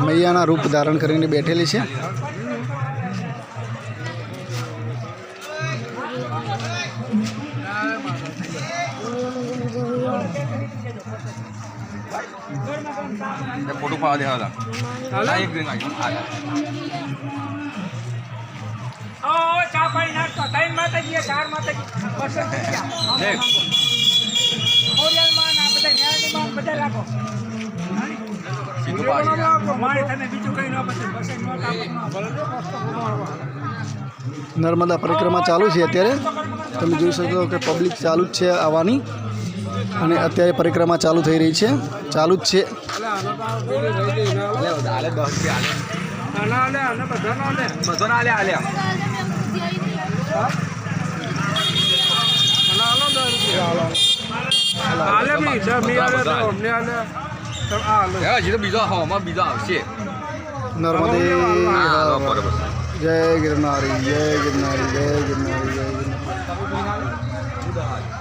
મૈયાના રૂપ ધારણ કરીને બેઠેલી છે એ ફોટો પાડવા દે હાલા હાલા એક દિન આવી હાલા ઓ ચા પાણી નાસ્તો ત્રણ માતાજી ચાર માતાજી બસો રૂપિયા દેખ ઓરિયલમાં ના બધા ન્યાયમાં બધા રાખો નર્મદા પરિક્રમા ચાલુ છે અત્યારે. તમે જોઈ શકો કે પબ્લિક ચાલુ જ છે આવવાની. અને અત્યારે પરિક્રમા ચાલુ થઈ રહી છે. ચાલુ જ છે. આલે હજી તો બીજા હવામાં બીજા આવશે નર્મદે જય ગિરનારી જય ગિરનારી જય ગિરનારી જય ગિરનારી